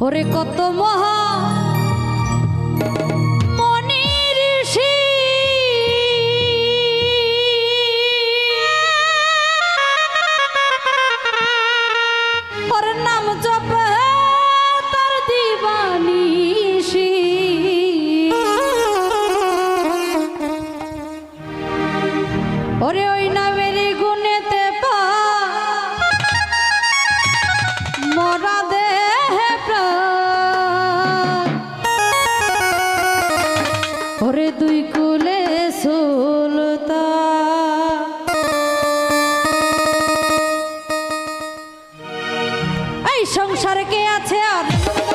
ওরে কত মহা সংসারকে আছে আর?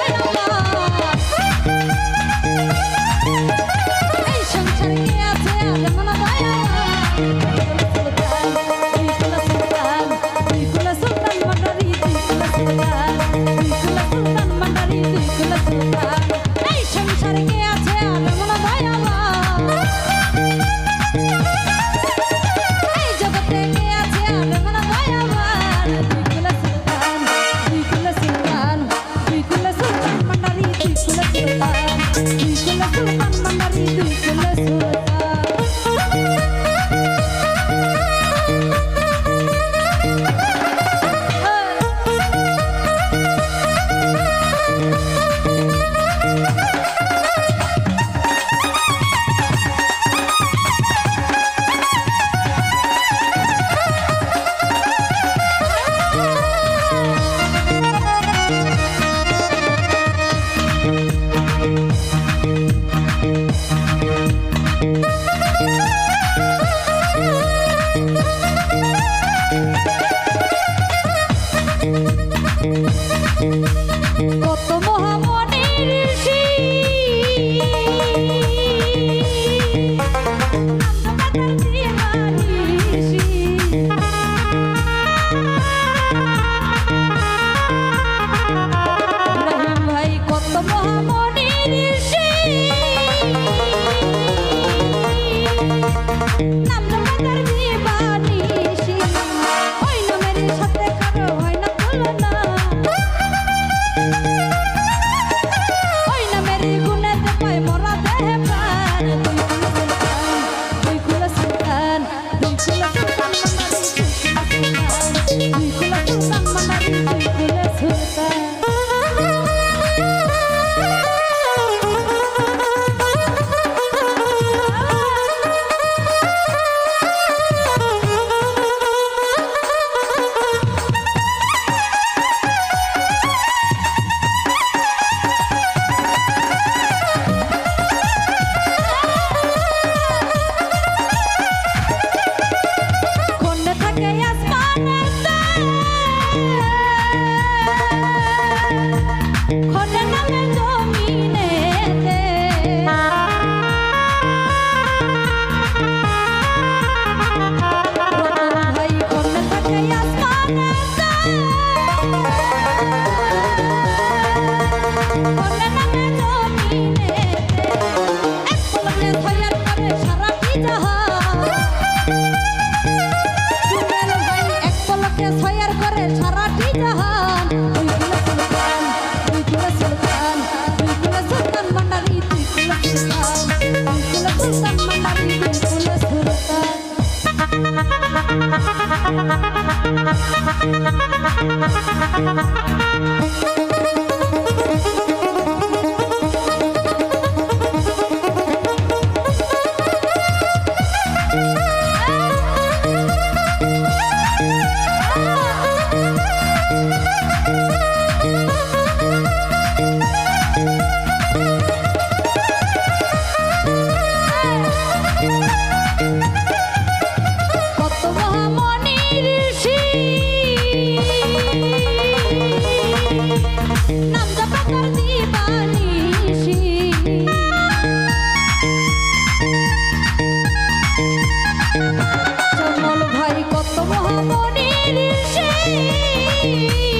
Bye. তৈয়ার করে সারাটি জাহান Hey.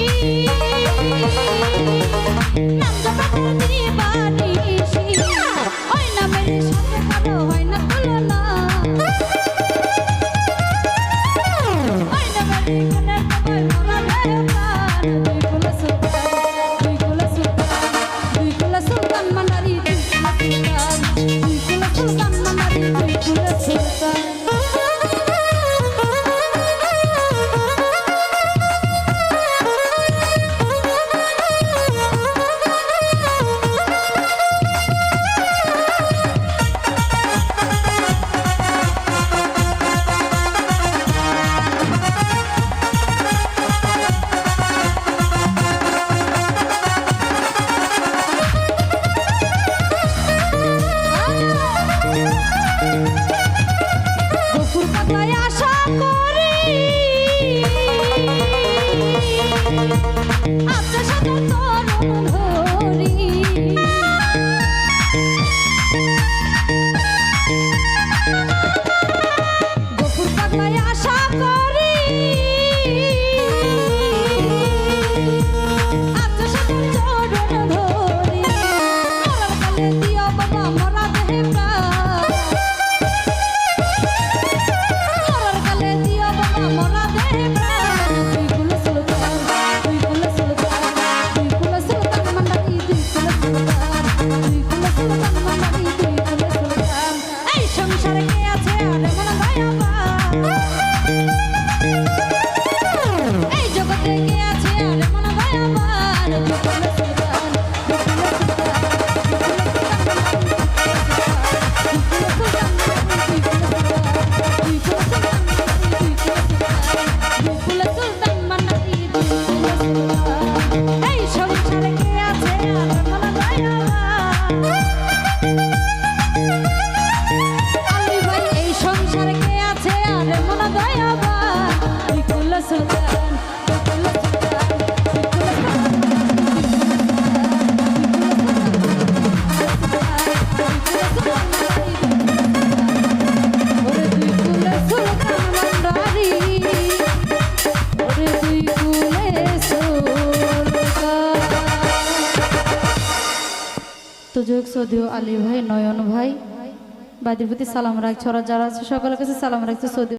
তো যোগ সৌদিও আলী ভাই, নয়ন ভাই, বাদির সালাম রাখছি ওরা যারা আছে সকলের কাছে সালাম রাখছি সৌদি